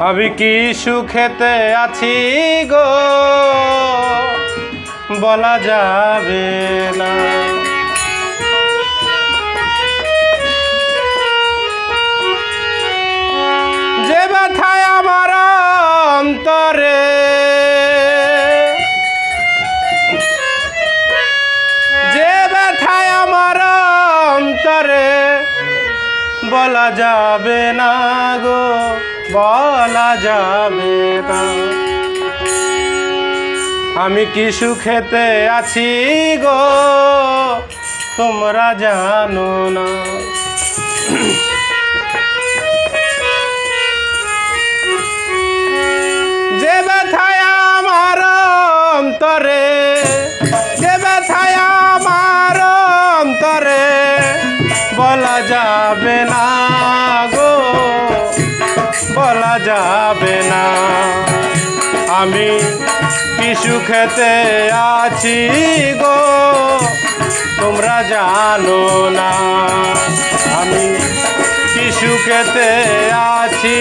আমি কি সুখেতে আছি গো? বলা যাবে না। যে ব্যথায় আমার অন্তরে যে ব্যথায় আমার অন্তরে বলা যাবে না গো। বলা যাবে না। আমি কি সুখেতে আছি গো? তোমরা জানো না। যাবে না। আমি কিছু খেতে আছি গো তোমরা জানো না। আমি কিছু খেতে আছি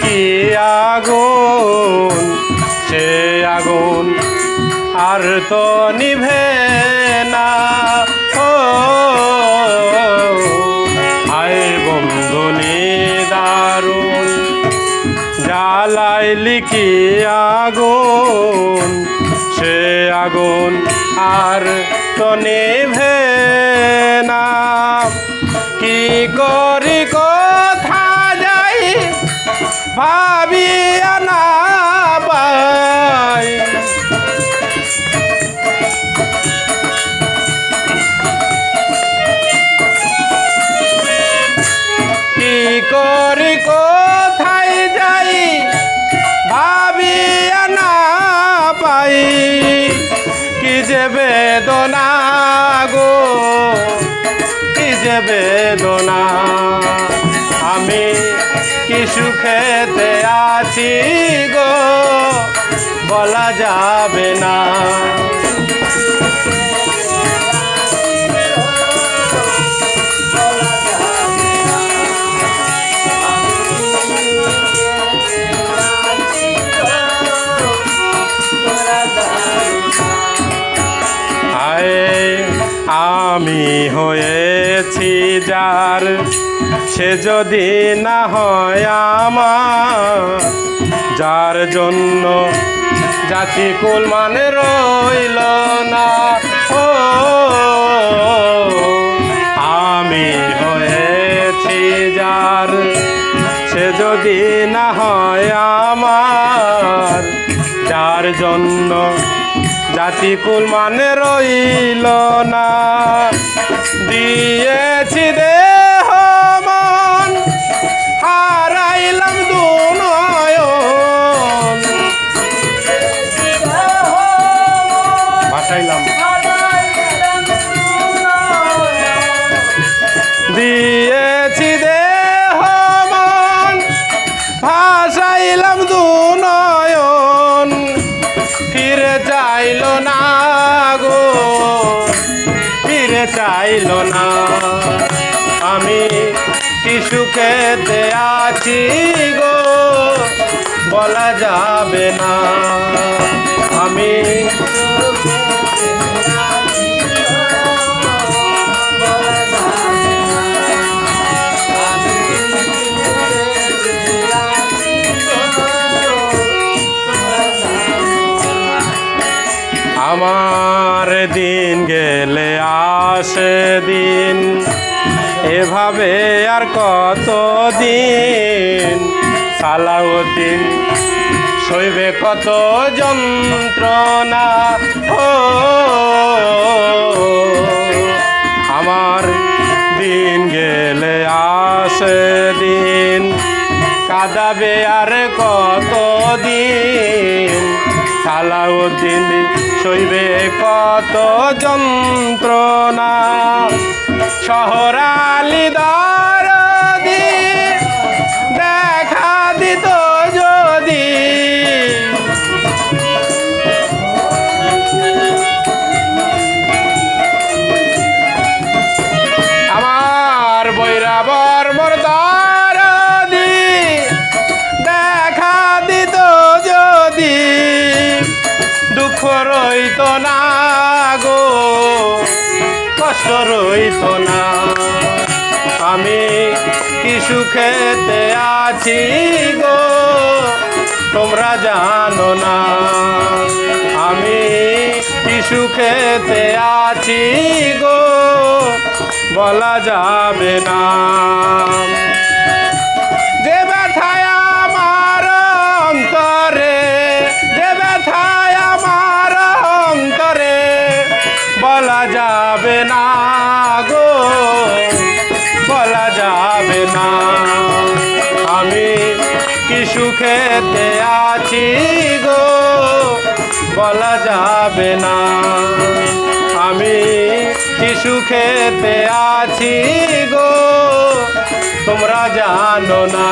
কি আগুন? সে আগুন আর তো নিভে না। ও, হায় বন্ধু দারুণ জ্বালাইলি কি আগুন? সে আগুন আর তো নেভে না। কি করি যাই ভাবিয়া না পাই। কি করি, কোথায় যাই ভাবিয়া না পাই। কি বেদনা গো, কি যে বেদনা। আমি সুখেতে আছি গো। বলা যাবে না সে যদি না হয় আমার, যার জন্য জাতি কুল মানে রইল না। ও, আমি হয়েছি যার, সে যদি না হয় আমার, যার জন্য জাতি কুল মানে রইল না। দিয়েছি দেহ ভাসাইলাম দিয়েছি মন ভাসাইলাম দুনয়ন ফিরে চাইল না গো, ফিরে চাইল না। আমি কি সুখেতে আছি গো, বলা যাবে না। দিন এভাবে আর কত দিন সালাউদ্দিন সইবে কত যন্ত্রণা? ও, আমার দিন গেলে আসে দিন কাদাবে আর কত দিন সালাউদ্দিন সইবে কত যন্ত্রণা। শহরালি দরদি দুঃখ রইত না গো, কষ্ট রইত না। আমি কি সুখেতে আছি গো, তোমরা জানো না। আমি কি সুখেতে আছি গো, বলা যাবে না। বলা যাবে না গো, বলা যাবে না। আমি কি সুখেতে আছি গো, বলা যাবে না। আমি কি সুখেতে আছি গো, তোমরা জানো না।